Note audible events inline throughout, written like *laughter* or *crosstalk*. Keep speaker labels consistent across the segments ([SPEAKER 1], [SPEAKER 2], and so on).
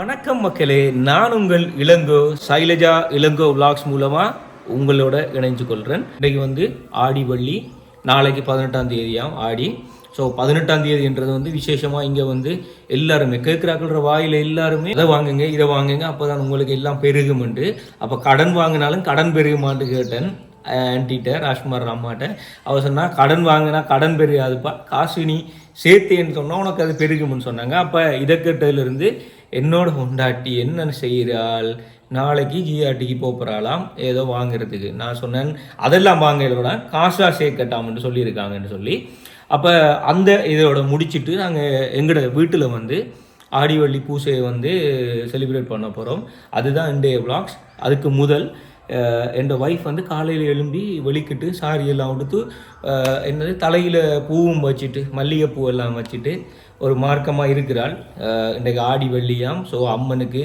[SPEAKER 1] வணக்கம் மக்களே நான் உங்கள் இளங்கோ சைலஜா இளங்கோ விளாக்ஸ் மூலமா உங்களோட இணைஞ்சு கொள்கிறேன் இன்றைக்கு வந்து ஆடி வள்ளி நாளைக்கு பதினெட்டாம் தேதியாம் ஆடி. ஸோ பதினெட்டாம் தேதின்றது வந்து விசேஷமாக இங்கே வந்து எல்லாருமே கேட்குறாக்குற வாயில் எல்லாருமே இதை வாங்குங்க இதை வாங்குங்க அப்போ தான் உங்களுக்கு எல்லாம் பெருகுமெண்டு அப்போ கடன் வாங்கினாலும் கடன் பெருகுமான்னு கேட்டேன். ஆன்டிட்ட ராஜ்குமார் அம்மாட்ட. அவர் சொன்னால் கடன் வாங்கினா கடன் பெருகாதுப்பா காசு நீ சேர்த்தேன்னு சொன்னால் உனக்கு அது பெருகும்னு சொன்னாங்க. அப்போ இதை கேட்டதுலேருந்து என்னோட கொண்டாட்டி என்ன செய்கிறாள்? நாளைக்கு ஜிஆர்டிக்கு போகிறாளாம் ஏதோ வாங்குறதுக்கு. நான் சொன்னேன் அதெல்லாம் வாங்கலோட காசா சேர்க்கட்டாம்னு சொல்லியிருக்காங்கன்னு சொல்லி. அப்போ அந்த இதோட முடிச்சுட்டு நாங்கள் எங்களோட வீட்டில் வந்து ஆடிவள்ளி பூசையை வந்து செலிப்ரேட் பண்ண போகிறோம் அதுதான் இன்றைய விளாக்ஸ் அதுக்கு முதல் அஹ், ஒய்ஃப் வந்து காலையில் எழும்பி வெளிக்கிட்டு சாரியெல்லாம் உடுத்து என்னது தலையில் பூவும் வச்சுட்டு மல்லிகைப்பூ எல்லாம் வச்சுட்டு ஒரு மார்க்கமாக இருக்கிறாள். இன்றைக்கு ஆடி வெள்ளியாம். ஸோ அம்மனுக்கு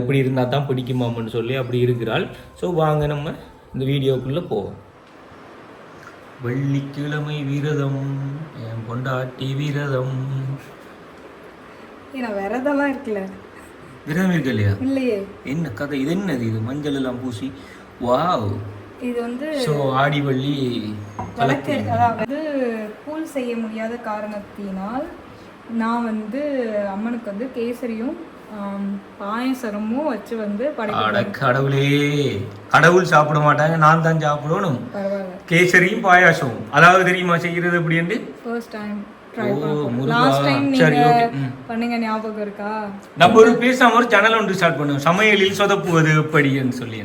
[SPEAKER 1] இப்படி இருந்தால் தான் பிடிக்குமாம்னு சொல்லி அப்படி இருக்கிறாள். ஸோ வாங்க நம்ம இந்த வீடியோக்குள்ளே போவோம். வெள்ளிக்கிழமை விரதம் என் பொண்டாட்டி விரதம்.
[SPEAKER 2] ஏன்னா விரதம்லாம் இருக்குல்ல.
[SPEAKER 1] விரதம் இருக்கு இல்லையா?
[SPEAKER 2] இல்லையே.
[SPEAKER 1] என்ன கதை? இது என்னது? இது மஞ்சள் எல்லாம் பூசி. வாவ்
[SPEAKER 2] இது வந்து
[SPEAKER 1] ஸோ ஆடி வள்ளி
[SPEAKER 2] விளக்கு அதாவது கூழ் செய்ய முடியாத காரணத்தினால் நான் வந்து அம்மனுக்கு வந்து கேசரியும் ஆம், பாயசமும் வச்சு வந்து
[SPEAKER 1] கடவுளே. கடவுள் சாப்பிட மாட்டாங்க நான் தான் சாப்பிடணும். கேசரியும் பாயாசமும். அதாவது தெரியுமா செய்யறது அப்படின்ட்டு
[SPEAKER 2] ஃபர்ஸ்ட் டைம்
[SPEAKER 1] நம்ம ஒரு பேசாம ஒரு சேனல் ஒன்று ஸ்டார்ட் பண்ணுவோம். சமையலில் சொதப்புவது எப்படின்னு சொல்லி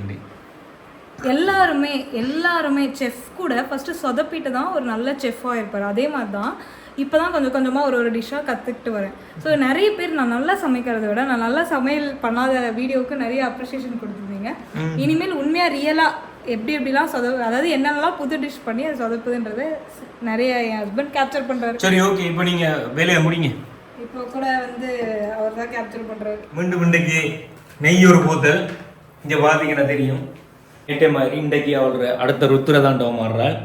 [SPEAKER 2] எல்லாருமே எல்லாருமே செஃப் கூட ஃபர்ஸ்ட் சொதப்பிட்டு தான் ஒரு நல்ல செஃப்பாக இருப்பார். அதே மாதிரி தான் இப்போ தான் கொஞ்சம் கொஞ்சமாக ஒரு ஒரு டிஷ்ஷாக கற்றுக்கிட்டு வரேன். ஸோ நிறைய பேர் நான் நல்லா சமைக்கிறத விட நான் நல்லா சமையல் பண்ணாத வீடியோவுக்கு நிறைய அப்ரிஷியேஷன் கொடுத்துருந்தீங்க. இனிமேல் உண்மையாக ரியலாக எப்படி எப்படிலாம் சொத அதாவது என்னென்னலாம் புது டிஷ் பண்ணி அது சொதப்புதுன்றதை நிறைய என் ஹஸ்பண்ட் கேப்சர் பண்ணுறாரு
[SPEAKER 1] சரி ஓகே இப்போ நீங்க வேலையை முடிங்க.
[SPEAKER 2] இப்போ கூட வந்து அவர் தான் கேப்சர் பண்ணுறாரு
[SPEAKER 1] மீண்டும் இன்றைக்கு நெய் ஒரு போத்தல். இங்கே பார்த்தீங்கன்னா தெரியும். ஏட்டே மாதிரி இன்றைக்கு அவளோட அடுத்த ருத்ரதாண்டவம் மாறுறாள்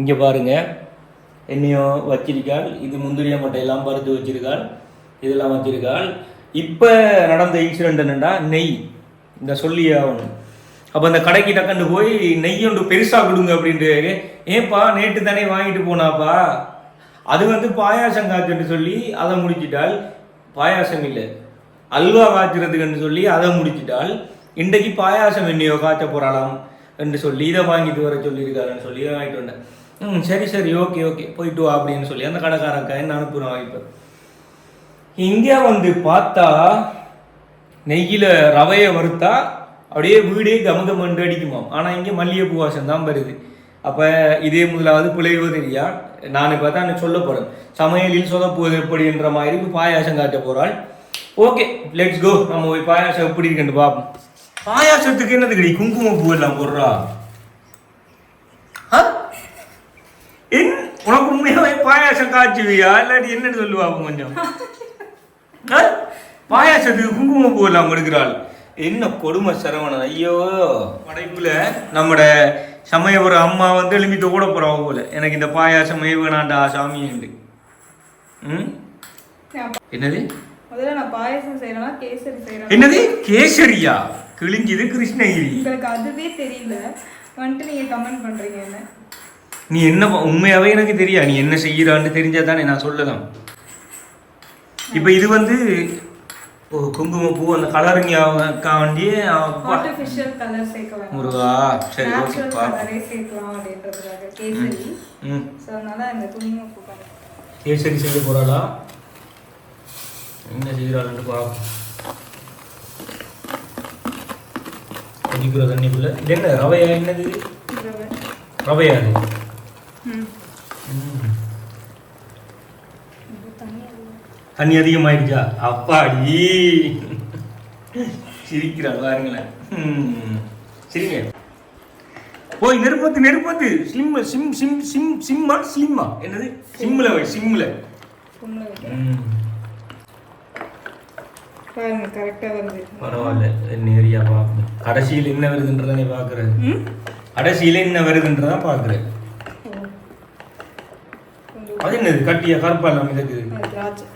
[SPEAKER 1] இங்கே பாருங்க. என்னையும் வச்சிருக்காள். இது முந்திரிய மட்டை எல்லாம் பருத்து வச்சிருக்காள். இதெல்லாம் வச்சிருக்காள். இப்போ நடந்த இன்சிடென்ட் என்னென்னா நெய். இந்த சொல்லியே ஆகணும். அப்போ அந்த கடைக்கு டக்கண்டு போய் நெய் ஒன்று பெருசாக கொடுங்க அப்படின்ட்டு ஏன்பா நேற்று தானே வாங்கிட்டு போனாப்பா? அது வந்து பாயாசம் காய்ச்சுன்னு சொல்லி அதை முடிச்சிட்டாள். பாயாசம் இல்லை. அல்வா காய்ச்சறதுக்குன்னு சொல்லி அதை முடிச்சிட்டால் இன்றைக்கு பாயாசம் என்னையோ காய்ச்ச போகிறாளாம் என்று சொல்லி இதை வாங்கிட்டு வர சொல்லியிருக்காருன்னு சொல்லி வாங்கிட்டு வந்தேன். ம் சரி சரி ஓகே ஓகே போயிட்டு வா அப்படின்னு சொல்லி அந்த கடைக்காரக்கா என்ன அனுப்புகிறோம் வாங்கிப்பேன் இங்கே வந்து பார்த்தா நெய்யில் ரவையை வறுத்தா அப்படியே வீடே கமகமண்டு அடிக்குமாம். ஆனால் இங்கே மல்லிகைப்பூ வாசம் தான் வருது. அப்போ இதே முதலாவது பிழைவோ இல்லையா? நான் இப்போ தான் சொல்லப்படும் சமையலில் சமையலில் எப்படி எப்படின்ற மாதிரி இப்போ பாயாசம் காட்ட போகிறாள் ஓகே லெட்ஸ் கோ நம்ம போய் பாயாசம் எப்படி இருக்குன்னு பார்ப்போம். பாயாசத்துக்கு என்னது கிடையாது குங்குமப்பூ எல்லாம் போடுறா ஆ? என் உனக்கு உண்மையாவே பாயாசம் காய்ச்சுவியா? இல்லாட்டி என்னன்னு சொல்லுவா கொஞ்சம்? *laughs* ஆ? பாயாசத்துக்கு குங்குமப்பூ எல்லாம் எடுக்கிறாள். என்ன கொடுமை சரவணன் ஐயோ. படைப்புல. நம்மட சமயபுர அம்மா வந்து எழுப்பி கூட போறாங்க போல. எனக்கு இந்த பாயாசம் வேணாண்டா சாமி ம்? என்னது?
[SPEAKER 2] முதல்ல நான் பாயசம் செய்யறேன்னா கேசரி செய்யறேன்
[SPEAKER 1] என்னது? கேசரியா? கிழிஞ்சுது கிருஷ்ணகிரி.
[SPEAKER 2] உங்களுக்கு அதுவே தெரியல. வந்துட்டு நீங்க கமெண்ட் பண்றீங்க என்ன?
[SPEAKER 1] நீ என்ன ப- உண்மையாவே எனக்கு தெரியா? நீ என்ன செய்யறான்னு தெரிஞ்சா தானே நான் சொல்லலாம். இப்போ இது வந்து ஓ குங்குமப்பூ அந்த கலருங்காண்டி அப்பா
[SPEAKER 2] ஆர்டிஃபிஷியல் கலர் சேர்க்க வேணாம்
[SPEAKER 1] முருகா சரி பா
[SPEAKER 2] கேசரி.
[SPEAKER 1] செய்ய போறாளா? என்ன செய்கிறாள்னு பார்ப்போம் கொதிக்கிற தண்ணிக்குள்ள. இது என்ன ரவையா என்னது? ரவையா அது. தண்ணி அதிகமாயிடுச்சா? அப்பாடி. சிரிக்கிறாள் பாருங்களேன். சிரிங்க. போய் நெருப்பத்து நெருப்பத்து. ஸ்லிம் சிம் சிம் சிம் சிம்மா ஸ்லிம்மா என்னது? சிம்ல வை
[SPEAKER 2] வருது.
[SPEAKER 1] பரவாயில்ல. நேரியா பார்ப்போம் கடைசியில் என்ன வருதுன்றதானே பார்க்குறேன் கடைசியில் என்ன வருதுன்றதான் பார்க்குறேன் அது என்னது? கட்டியா கருப்பா எல்லாம்
[SPEAKER 2] அது திராட்சை.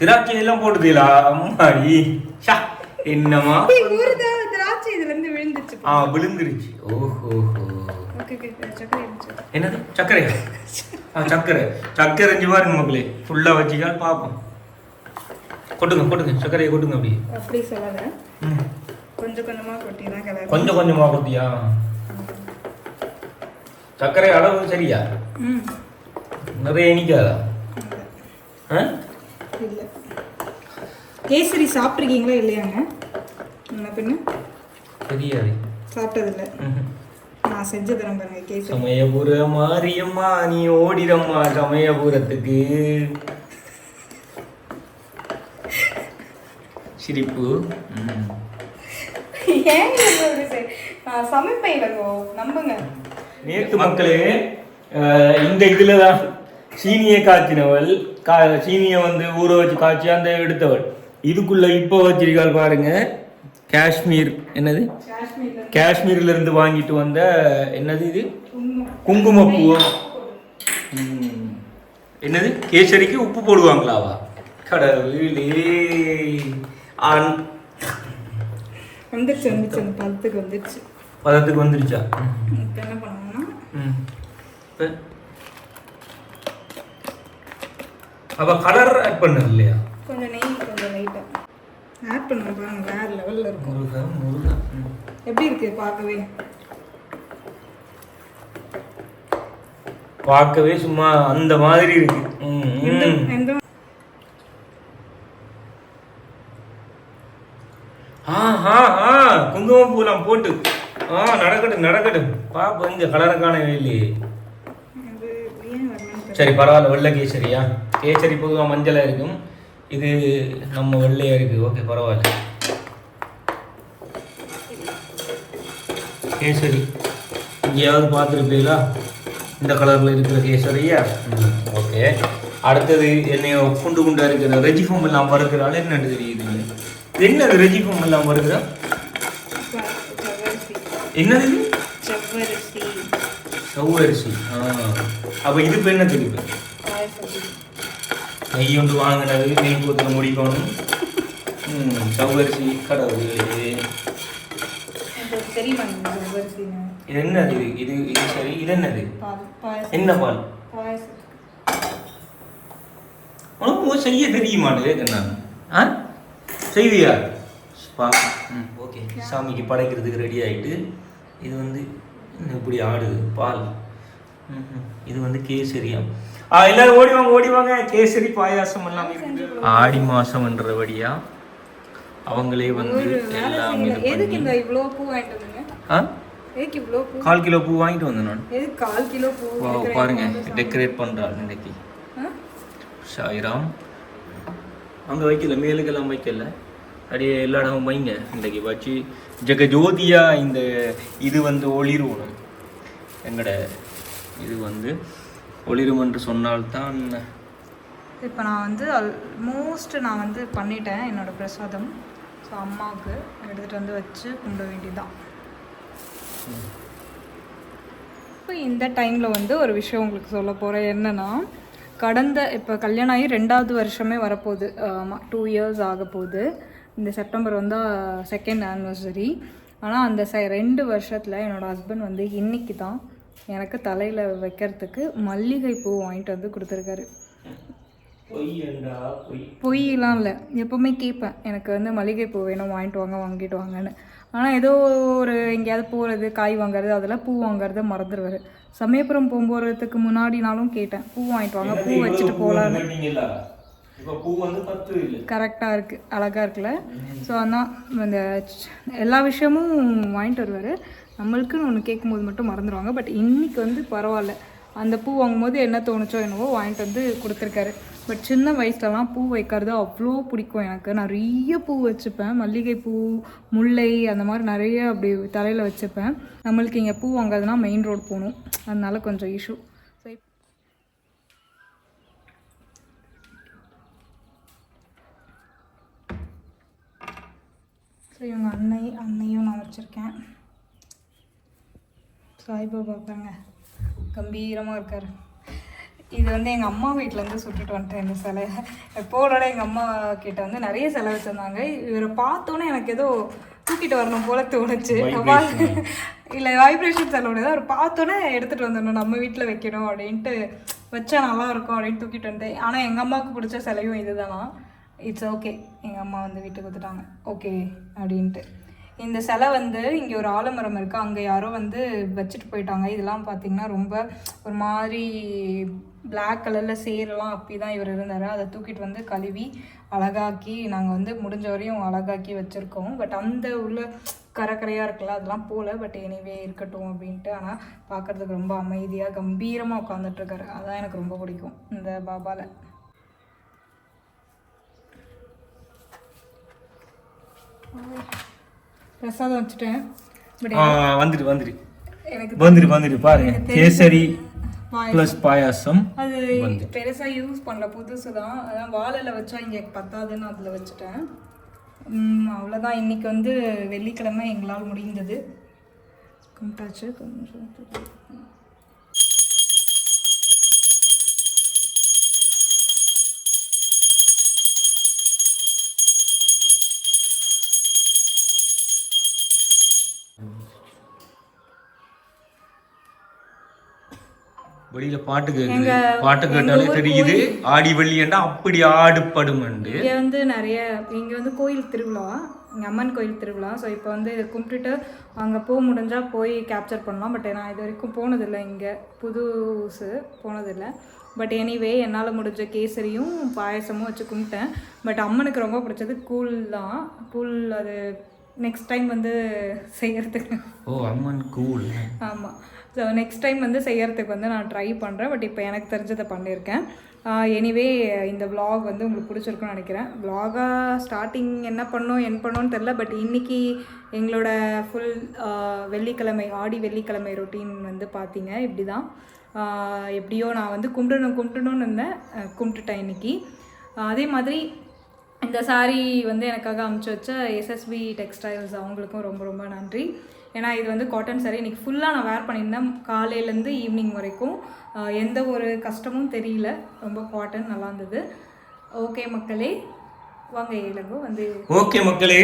[SPEAKER 1] திராட்சை எல்லாம் போட்டுதீங்களா அம்மாடி ஷா என்னமா
[SPEAKER 2] திராட்சை இதுல இருந்து விழுந்துச்சு
[SPEAKER 1] ஆ விழுந்துருச்சு. ஓஹோ. என்னது? சர்க்கரை ஆ சர்க்கரை சர்க்கரை இஞ்சி பாருங்க மக்களே. ஃபுல்லாக வச்சுக்கால் பார்ப்போம் கொட்டுங்க கொட்டுங்க. சர்க்கரையை கொட்டுங்க அப்படியே.
[SPEAKER 2] அப்படி சொல்லாத. கொஞ்சம் கொஞ்சமா கொட்டி தான் கலர்.
[SPEAKER 1] கொஞ்சம் கொஞ்சமா கொடுத்தியா சர்க்கரை அளவு சரியா?
[SPEAKER 2] ம்.
[SPEAKER 1] நிறைய இனிக்காதா
[SPEAKER 2] இல்லை. கேசரி சாப்பிட்ருக்கீங்களா இல்லையாங்க? என்ன பின்ன?
[SPEAKER 1] தெரியாது.
[SPEAKER 2] சாப்பிட்டதில்ல. நான் செஞ்சு தரேன் பாருங்க கேசரி.
[SPEAKER 1] சமயபுர மாரியம்மா நீ ஓடிடம்மா சமயபுரத்துக்கு. சிரிப்பு.
[SPEAKER 2] ஏன் இல்லைங்கோ நம்புங்க.
[SPEAKER 1] நேத்து மக்களே இந்த இதுல தான் சீனியை காய்ச்சினவள் கா சீனியை வந்து ஊற வச்சு காய்ச்சி அந்த எடுத்தவள். இதுக்குள்ள இப்போ வச்சிருக்காள் பாருங்க காஷ்மீர் என்னது?
[SPEAKER 2] காஷ்மீர்ல
[SPEAKER 1] காஷ்மீர்ல இருந்து வாங்கிட்டு வந்த என்னது இது? குங்குமப்பூ. என்னது? கேசரிக்கு உப்பு போடுவாங்களாவா? கடவுளே. ஆண்
[SPEAKER 2] வந்துருச்சு வந்துருச்சு அந்த பழத்துக்கு வந்துருச்சு.
[SPEAKER 1] பதத்துக்கு வந்துருச்சா?
[SPEAKER 2] என்ன பண்ணணும்னா
[SPEAKER 1] ம். இப்ப அவ கலர் ஆட் பண்ணது இல்லையா?
[SPEAKER 2] கொஞ்சம் நெய் கொஞ்சம் லைட்டாக ஆட் பண்ணுங்க பாருங்க வேற லெவலில் இருக்கும்.
[SPEAKER 1] முருகா முருகா.
[SPEAKER 2] எப்படி இருக்கு பார்க்கவே?
[SPEAKER 1] பார்க்கவே சும்மா அந்த மாதிரி இருக்கு. குங்குமம் பூலாம் போட்டு. ஆ நடக்கட்டும் நடக்கட்டும். பாப்பா இங்க கலரை காணவே இல்லையே. சரி பரவாயில்ல வெள்ளை கேசரியா கேசரி பொதுவாக மஞ்சளாக இருக்கும். இது நம்ம வெள்ளையா இருக்கு. ஓகே பரவாயில்ல. கேசரி. எங்கேயாவது பார்த்துருப்பீங்களா? இந்த கலரில் இருக்கிற கேசரியா? ஓகே. அடுத்தது என்னைய குண்டு குண்டா இருக்கிற ரெஜிஃபம் எல்லாம் வருகிறாள் என்னன்னு தெரியுது இது என்னது ரெஜிஃபம் எல்லாம் வருகிறா என்னது
[SPEAKER 2] செவ்வரிசி.
[SPEAKER 1] சவ்வரிசி. ஆ. அப்போ இது இப்போ என்ன தெரியுது? நெய் ஒன்று வாங்கினது நெய் கூத்தில் முடிக்கணும் ம், சவ்வரிசி கடவுளே இது என்னது இது? இது இது சரி இது என்னது? என்ன பால்? உனக்கு செய்ய தெரிய மாட்டேது நான். ஆ? செய்வியா பா ம் ஓகே. சாமிக்கு படைக்கிறதுக்கு ரெடி ஆயிட்டு இது வந்து இப்படி ஆடுது பால். இது வந்து கேசரியா ஆ எல்லாரும் ஓடி வாங்க ஓடி வாங்க. கேசரி பாயாசம் எல்லாம் ஆடி மாசம் என்றபடியா அவங்களே வந்து எல்லாம்
[SPEAKER 2] எதுக்கு இந்த இவ்வளோ பூ வாங்கிட்டு வந்தீங்க?
[SPEAKER 1] கால் கிலோ பூ வாங்கிட்டு வந்தேன் நான்.
[SPEAKER 2] கால் கிலோ பூ?
[SPEAKER 1] பாருங்க. டெக்கரேட் பண்றாள் இன்னைக்கு? சாய்ராம். அங்கே வைக்கல மேலுக்கெல்லாம் வைக்கல. அப்படியே எல்லா இடமும் வைங்க. இன்றைக்கி வச்சு ஜெகஜோதியா இந்த இது வந்து ஒளிருவணும் எங்கட இது வந்து ஒளிரும் என்று சொன்னால்தான்.
[SPEAKER 2] இப்போ நான் வந்து ஆல்மோஸ்ட் நான் வந்து பண்ணிட்டேன் என்னோட பிரசாதம். ஸோ அம்மாவுக்கு எடுத்துகிட்டு வந்து வச்சு கும்பிட வேண்டியதுதான். இப்போ இந்த டைமில் வந்து ஒரு விஷயம் உங்களுக்கு சொல்ல போகிறேன் என்னன்னா கடந்த இப்போ கல்யாணம் ஆகி ரெண்டாவது வருஷமே வரப்போகுது. ஆமாம் டூ இயர்ஸ் ஆக போகுது. இந்த செப்டம்பர் வந்தால் செகண்ட் ஆனிவர்சரி ஆனால் அந்த செ ரெண்டு வருஷத்தில் என்னோடய ஹஸ்பண்ட் வந்து இன்னைக்கு தான் எனக்கு தலையில் வைக்கிறதுக்கு மல்லிகை பூ வாங்கிட்டு வந்து கொடுத்துருக்காரு.
[SPEAKER 1] பொய் என்றா பொய்.
[SPEAKER 2] பொய்யெல்லாம் இல்லை. எப்போவுமே கேட்பேன் எனக்கு வந்து மல்லிகைப்பூ வேணும் வாங்கிட்டு வாங்க வாங்கிட்டு வாங்கன்னு. ஆனால் ஏதோ ஒரு எங்கேயாவது போகிறது காய் வாங்குறது அதெல்லாம் பூ வாங்குறத மறந்துடுவார் சமயபுரம் போகும்போகிறதுக்கு முன்னாடினாலும் கேட்டேன் பூ வாங்கிட்டு வாங்க பூ வச்சுட்டு போகலான்னு
[SPEAKER 1] பூ
[SPEAKER 2] கரெக்டாக இருக்குது அழகாக இருக்குல்ல. ஸோ அதான் இந்த எல்லா விஷயமும் வாங்கிட்டு வருவார். நம்மளுக்குன்னு ஒன்று கேட்கும்போது மட்டும் மறந்துடுவாங்க பட் இன்றைக்கி வந்து பரவாயில்ல. அந்த பூ வாங்கும்போது என்ன தோணுச்சோ என்னவோ வாங்கிட்டு வந்து கொடுத்துருக்காரு. பட் சின்ன வயசுலலாம் பூ வைக்கிறது அவ்வளோ பிடிக்கும் எனக்கு. நிறைய பூ வச்சுப்பேன். மல்லிகை பூ முல்லை அந்த மாதிரி நிறைய அப்படி தலையில் வச்சுப்பேன். நம்மளுக்கு இங்கே பூ வாங்குறதுனா மெயின் ரோடு போகணும். அதனால கொஞ்சம் இஷ்யூ ஸோ ஸோ இவங்க அன்னை அன்னையும் நான் வச்சுருக்கேன். சாய்பாபா பாருங்க. கம்பீரமாக இருக்கார். இது வந்து எங்கள் அம்மா வீட்டிலேருந்து சுட்டுட்டு வந்துட்டேன் இந்த சிலை. போனோட எங்கள் அம்மா கிட்ட வந்து நிறைய சிலை வச்சுருந்தாங்க. இவரை பார்த்தோன்னே எனக்கு ஏதோ தூக்கிட்டு வரணும் போல தோணுச்சு. இல்லை வைப்ரேஷன் செலவுடைய அவர் பார்த்தோன்னே எடுத்துகிட்டு வந்துடணும். நம்ம வீட்டில் வைக்கணும் அப்படின்ட்டு வச்சா நல்லா இருக்கும் அப்படின்னு தூக்கிட்டு வந்துட்டேன். ஆனால் எங்கள் அம்மாவுக்கு பிடிச்ச சிலையும் இதுதானா. இட்ஸ் ஓகே எங்கள் அம்மா வந்து வீட்டுக்கு கொடுத்துட்டாங்க. ஓகே அப்படின்ட்டு. இந்த சிலை வந்து இங்கே ஒரு ஆலமரம் இருக்குது அங்கே யாரோ வந்து வச்சுட்டு போயிட்டாங்க. இதெல்லாம் பார்த்தீங்கன்னா ரொம்ப ஒரு மாதிரி பிளாக் கலரில் சேரெல்லாம் அப்படி தான் இவர் இருந்தார். அதை தூக்கிட்டு வந்து கழுவி அழகாக்கி நாங்கள் வந்து முடிஞ்ச வரையும் அழகாக்கி வச்சுருக்கோம். பட் அந்த உள்ள கரக்கரையாக இருக்குல்ல அதெல்லாம் போகல பட் எனிவே இருக்கட்டும் அப்படின்ட்டு. ஆனால் பார்க்குறதுக்கு ரொம்ப அமைதியாக கம்பீரமாக உட்காந்துட்ருக்காரு அதான் எனக்கு ரொம்ப பிடிக்கும் இந்த பாபாவில் பிரசாதம் வச்சுட்டேன்.
[SPEAKER 1] வந்துரு
[SPEAKER 2] எனக்கு
[SPEAKER 1] வந்துரு வந்துரு பாருங்க கேசரி ப்ளஸ் பாயாசம்.
[SPEAKER 2] அது பெருசா யூஸ் பண்ணல புதுசு தான் அதான் வாழைல வச்சா இங்கே பத்தாதுன்னு அதில் வச்சுட்டேன். அவ்வளோதான் இன்னைக்கு வந்து வெள்ளிக்கிழமை எங்களால் முடிந்தது. கும்பிட்டாச்சு கொஞ்சம்
[SPEAKER 1] வெளியில பாட்டு கேக்குது. பாட்டு கேட்டாலே தெரியுது. ஆடி வெள்ளியண்டா அப்படி ஆடுபடும்
[SPEAKER 2] இங்கே வந்து நிறைய இங்கே வந்து கோயில் திருவிழா. இங்கே அம்மன் கோயில் திருவிழா. ஸோ இப்போ வந்து இதை கும்பிட்டுட்டு அங்கே போக முடிஞ்சால் போய் கேப்சர் பண்ணலாம். பட் நான் இது வரைக்கும் போனதில்லை இங்கே. புதுசு போனதில்லை. பட் எனிவே என்னால் முடிஞ்ச கேசரியும் பாயசமும் வச்சு கும்பிட்டேன். பட் அம்மனுக்கு ரொம்ப பிடிச்சது கூழ் தான். கூழ் அது நெக்ஸ்ட் டைம் வந்து செய்யறதுக்கு.
[SPEAKER 1] ஓ அம்மன் கூல்
[SPEAKER 2] ஆமாம் ஸோ நெக்ஸ்ட் டைம் வந்து செய்யறதுக்கு வந்து நான் ட்ரை பண்ணுறேன் பட் இப்போ எனக்கு தெரிஞ்சதை பண்ணியிருக்கேன் எனிவே இந்த vlog வந்து உங்களுக்கு பிடிச்சிருக்குன்னு நினைக்கிறேன். Vlog-ஆ ஸ்டார்டிங் என்ன பண்ணோம் என்ன பண்ணோன்னு தெரில பட் இன்னைக்கு எங்களோட ஃபுல் வெள்ளிக்கிழமை ஆடி வெள்ளிக்கிழமை ரொட்டீன் வந்து பார்த்தீங்க. இப்படி தான் எப்படியோ நான் வந்து கும்பிடணும் கும்பிடணும்னு இருந்தேன். கும்பிட்டுட்டேன் இன்னைக்கு. ஆஹ் அதே மாதிரி இந்த saree வந்து எனக்காக அமுச்சு வச்ச எஸ்எஸ்பி டெக்ஸ்டைல்ஸ் அவங்களுக்கும் ரொம்ப ரொம்ப நன்றி. ஏன்னா இது வந்து காட்டன் saree. இன்னைக்கு ஃபுல்லாக நான் வேர் பண்ணியிருந்தேன் காலையிலேருந்து ஈவினிங் வரைக்கும். எந்த ஒரு கஷ்டமும் தெரியல. ரொம்ப காட்டன் நல்லா இருந்தது. ஓகே மக்களே வாங்க இலங்கோ வந்து
[SPEAKER 1] ஓகே மக்களே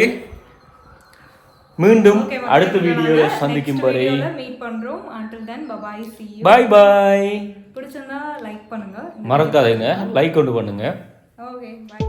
[SPEAKER 1] மீண்டும் அடுத்த வீடியோல சந்திக்கும் வரை
[SPEAKER 2] மீட் பண்ணுறோம் until then bye see you.
[SPEAKER 1] பாய் பாய்
[SPEAKER 2] பிடிச்சிருந்தா லைக் பண்ணுங்க.
[SPEAKER 1] மறக்காதீங்க. லைக் கொண்டு பண்ணுங்க.
[SPEAKER 2] Okay bye